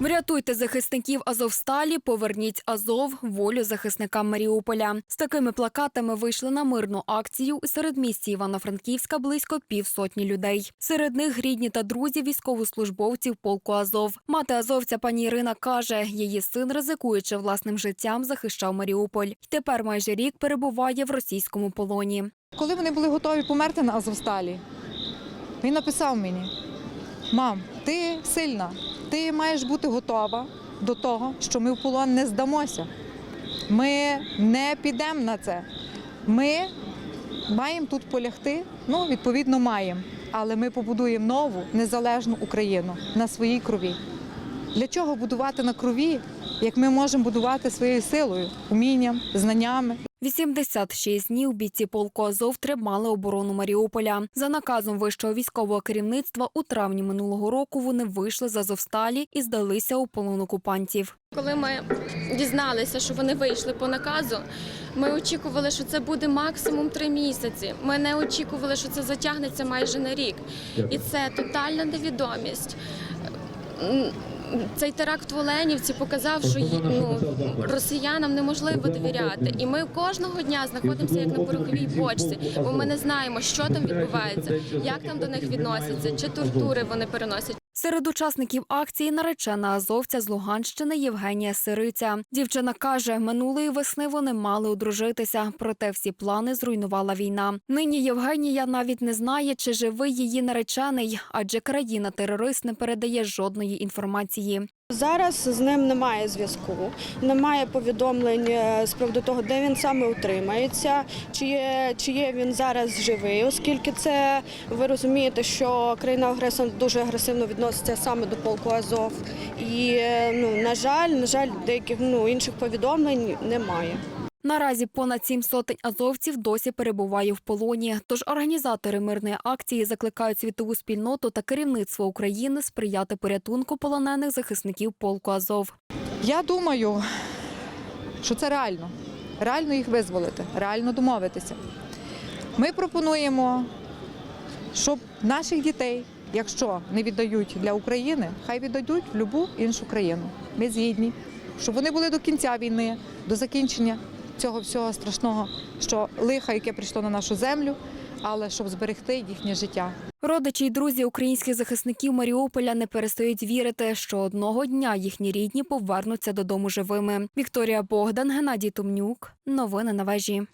Врятуйте захисників Азовсталі, поверніть Азов, волю захисникам Маріуполя. З такими плакатами вийшли на мирну акцію у середмісті Івано-Франківська близько півсотні людей. Серед них рідні та друзі військовослужбовців полку Азов. Мати азовця пані Ірина каже, її син, ризикуючи власним життям, захищав Маріуполь. І тепер майже рік перебуває в російському полоні. Коли вони були готові померти на Азовсталі, він написав мені: мам, ти сильна, ти маєш бути готова до того, що ми в полон не здамося. Ми не підемо на це. Ми маємо тут полягти, ну, відповідно, маємо. Але ми побудуємо нову незалежну Україну на своїй крові. Для чого будувати на крові, як ми можемо будувати своєю силою, умінням, знаннями 86 днів бійці полку Азов тримали оборону Маріуполя. За наказом вищого військового керівництва у травні минулого року вони вийшли з Азовсталі і здалися у полон окупантів. Коли ми дізналися, що вони вийшли по наказу, ми очікували, що це буде максимум три місяці. Ми не очікували, що це затягнеться майже на рік. І це тотальна невідомість. Цей теракт в Оленівці показав, що ну, росіянам неможливо довіряти. І ми кожного дня знаходимося як на пороковій бочці, бо ми не знаємо, що там відбувається, як там до них відносяться, чи тортури вони переносять. Серед учасників акції наречена азовця з Луганщини Євгенія Сириця. Дівчина каже, минулої весни вони мали одружитися, проте всі плани зруйнувала війна. Нині Євгенія навіть не знає, чи живий її наречений, адже країна-терорист не передає жодної інформації. Зараз з ним немає зв'язку, немає повідомлень е, з приводу того, де він саме утримається, чи є, чи є він зараз живий, оскільки це ви розумієте, що країна-агресор дуже агресивно відноситься саме до полку Азов. І е, ну на жаль, на жаль, деяких ну інших повідомлень немає. Наразі понад сім сотень азовців досі перебуває в полоні. Тож організатори мирної акції закликають світову спільноту та керівництво України сприяти порятунку полонених захисників полку Азов. Я думаю, що це реально. Реально їх визволити, реально домовитися. Ми пропонуємо, щоб наших дітей, якщо не віддають для України, хай віддадуть в будь-яку іншу країну. Ми згідні, щоб вони були до кінця війни, до закінчення цього всього страшного, що лиха, яке прийшло на нашу землю, але щоб зберегти їхнє життя. Родичі й друзі українських захисників Маріуполя не перестають вірити, що одного дня їхні рідні повернуться додому живими. Вікторія Богдан, Геннадій Тумнюк. Новини на вежі.